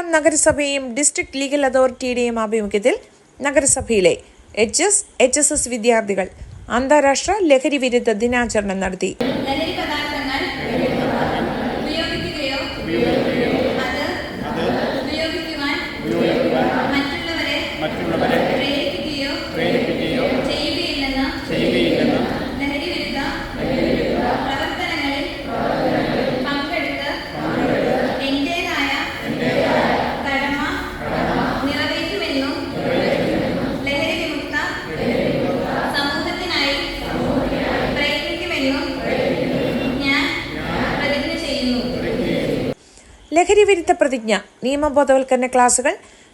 കൂത്താട്ടുകുളം നഗരസഭയും district legal അതോറിറ്റിയുടെയും ആഭിമുഖ്യത്തിൽ നഗരസഭയിലെ H S H S S വിദ്യാർത്ഥികൾ അന്താരാഷ്ട്ര ലഹരി വിരുദ്ധ ദിനാചരണം നടത്തി. ലഹരി വിരുദ്ധ പ്രതിജ്ഞ നിയമബോധവൽക്കരണ ക്ലാസുകൾ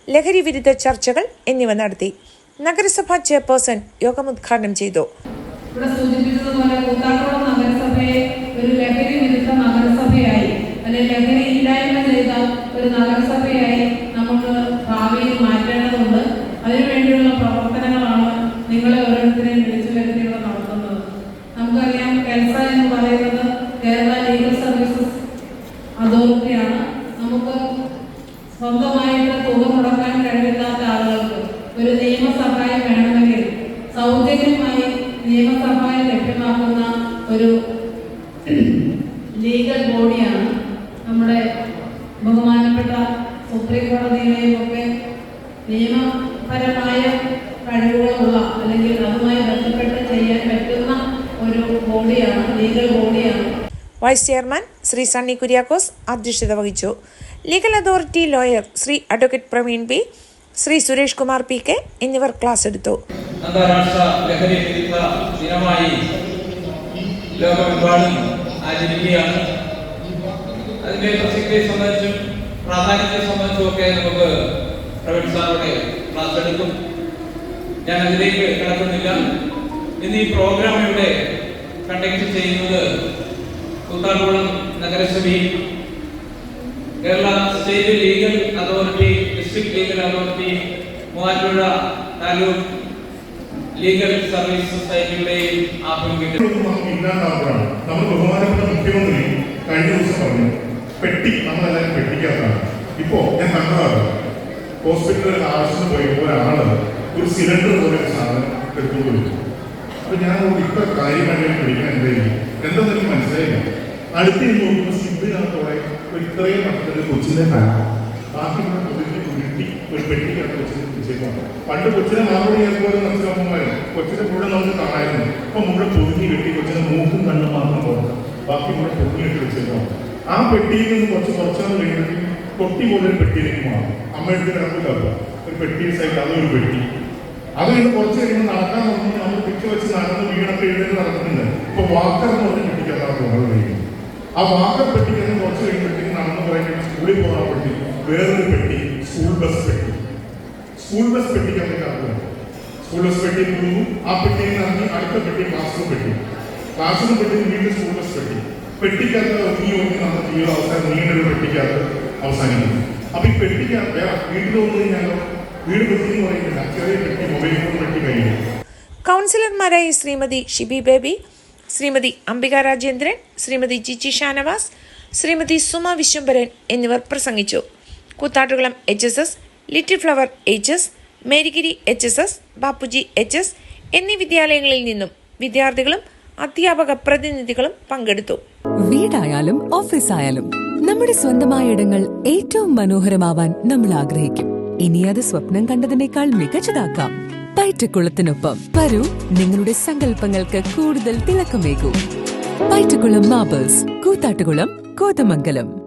ലഹരി വിരുദ്ധ ചർച്ചകൾ എന്നിവ നടത്തി. നഗരസഭാ ചെയർപേഴ്സൺ യോഗം ഉദ്ഘാടനം ചെയ്തു. ഇവിടെ സൂചിപ്പിച്ചതുപോലെ കൂത്താട്ടുകുളം നഗരസഭയെ ഒരു ലഹരി വിരുദ്ധ നഗരസഭയായി അല്ലെങ്കിൽ ലഹരി ഇല്ലായ്മ ചെയ്ത ഒരു നഗരസഭയായി സ്വന്തമായിട്ട് തുക മുടക്കാൻ കഴിവില്ലാത്ത ആളുകൾക്ക് ഒരു നിയമസഹായം വേണമെങ്കിൽ സൗജന്യമായി നിയമസഹായം ലഭ്യമാക്കുന്ന ഒരു ലീഗൽ ബോഡിയാണ് നമ്മുടെ ബഹുമാനപ്പെട്ട സുപ്രീം കോടതിയിലെയും ഒക്കെ നിയമപരമായ കഴിവുകളുള്ള അല്ലെങ്കിൽ അതുമായി ബന്ധപ്പെട്ട് ചെയ്യാൻ പറ്റുന്ന ഒരു ബോഡിയാണ് ലീഗൽ ബോഡിയാണ്. വൈസ് ചെയർമാൻ ശ്രീ സണ്ണി കുര്യാക്കോസ് അധ്യക്ഷത വഹിച്ചു. Legal authority lawyer Shri advocate Praveen B Shri Suresh Kumar P K എന്നിവർ ക്ലാസ് എടുത്തു. അന്താരാഷ്ട്ര ദിനമായി പ്രവീൺ ക്ലാസ് എടുക്കും. ഞാൻ അതിലേക്ക് കിടക്കുന്നില്ല. ഇന്ന് ഈ പ്രോഗ്രാം ഇവിടെ കണ്ടക്ട് ചെയ്യുന്നത് കൂത്താട്ടുകുളം നഗരസഭയും Kerala state legal authority district legal authority Muvattupuzha taluk legal service സൊസൈറ്റിയുടെയും ആഭിമുഖ്യത്തിൽ നമ്മൾ ബഹുമാനപ്പെട്ട മുഖ്യമന്ത്രി കഴിഞ്ഞ ദിവസം പറഞ്ഞു പെട്ടി നമ്മളെല്ലാവരും പെട്ടിക്കകത്താണ്. ഇപ്പോ ഞാൻ കണ്ടതാണ് ഹോസ്പിറ്റലിൽ ആവശ്യത്തിന് പോയി ഒരാൾ ഒരു സിലിണ്ടർ പോലെ സാധനം എടുത്തുകൊണ്ട് വരും അപ്പൊ ഞാൻ ഇപ്പൊ കാര്യമായിട്ട് പിടിക്കാൻ എന്തായാലും എന്താണെന്ന് എനിക്ക് മനസ്സിലായില്ല. അടുത്ത് നോക്കുമ്പോൾ സിബിനകത്തോടെ ഇത്രയും മട്ടത്തിൽ കൊച്ചിനെ കാണാം. ബാക്കി കൊച്ചിനെ പൊതിഞ്ഞ് ഉരുട്ടി ഒരു പെട്ടിക്കാണ് കൊച്ചിനെ വെച്ചേക്കാണ് പണ്ട് കൊച്ചിനെ മാറോടി നമുക്ക് അമ്മമായിരുന്നു കൊച്ചിനെ കൂടെ നമുക്ക് കാണായിരുന്നു. അപ്പൊ മുഴുവൻ പൊതിഞ്ഞ് കെട്ടി കൊച്ചിനെ മൂക്കും കണ്ണും മാത്രം പോകും ബാക്കി കൂടെ പൊതിഞ്ഞിട്ട് വെച്ചേക്കാണ് ആ പെട്ടിയിൽ നിന്ന് കുറച്ച് കുറച്ചാൽ കഴിഞ്ഞിട്ട് തൊട്ടി പോലെ ഒരു പെട്ടിയിലേക്ക് മാറും. അമ്മയുടെ എടുത്ത് കിടക്കില്ല ഒരു പെട്ടി സൈഡ് അതൊരു പെട്ടി. അത് കഴിഞ്ഞ് കുറച്ച് കഴിയുമ്പോൾ നടക്കാൻ തുടങ്ങി. നമ്മൾ പിടിച്ചു വെച്ച് നടന്ന് വീണൊക്കെ എഴുതി നടക്കുന്നുണ്ട്. ഇപ്പൊ വാക്കർ എന്ന് പറഞ്ഞ് പോകുന്നത് ആ വാക്കർ എന്ന് കുറച്ച് കഴിയുമ്പോഴത്തേക്ക് നടന്നു പറയുന്നത് സ്കൂളിൽ പോകാൻ പെട്ടി വേറൊരു പെട്ടി സ്കൂൾ ബസ് പെട്ടി. സ്കൂൾ ബസ് പെട്ടിക്ക് പെട്ടിക്കകത്തേക്ക് സ്കൂൾ ബസ് പെട്ടി പോകുന്നു ആ പെട്ടിയിൽ നിന്ന് അടുത്ത പെട്ടി ക്ലാസ് റൂം പെട്ടി. ക്ലാസ് റൂം പെട്ടി വീണ്ടും സ്കൂൾ ബസ് പെട്ടി. പെട്ടിക്കകത്ത് ഒതുങ്ങി ഒതുങ്ങി നമ്മുടെ ജീവിതം അവസാനം നീണ്ടൊരു പെട്ടിക്കകത്ത് അവസാനിക്കുന്നു. അപ്പൊ ഈ പെട്ടിക്കകത്ത് വീട്ടിൽ വന്നു കഴിഞ്ഞാലോ വീട് പെട്ടി എന്ന് പറയുന്നില്ല. ചെറിയ പെട്ടി മൊബൈൽ ഫോൺ പെട്ടി കഴിഞ്ഞു. കൗൺസിലർമാരായ ശ്രീമതി ഷിബി ബേബി ശ്രീമതി അംബിക രാജേന്ദ്രൻ ശ്രീമതി ജിജി ഷാനവാസ് ശ്രീമതി സുമ വിശ്വംഭരൻ എന്നിവർ പ്രസംഗിച്ചു. Koothattukulam H S S little flower H S Marygiri H S S Bapuji H S എന്നീ വിദ്യാലയങ്ങളിൽ നിന്നും വിദ്യാർത്ഥികളും അധ്യാപക പ്രതിനിധികളും പങ്കെടുത്തു. വീടായാലും ഓഫീസായാലും നമ്മുടെ സ്വന്തമായ ഇടങ്ങൾ ഏറ്റവും മനോഹരമാവാൻ നമ്മൾ ആഗ്രഹിക്കും. ഇനി അത് സ്വപ്നം കണ്ടതിനേക്കാൾ മികച്ചതാക്കാം. പയറ്റക്കുളത്തിനൊപ്പം വരൂ നിങ്ങളുടെ സങ്കല്പങ്ങൾക്ക് കൂടുതൽ തിളക്കമേകൂ. പയറ്റക്കുളം മാബേഴ്സ് കൂത്താട്ടുകുളം കോതമംഗലം.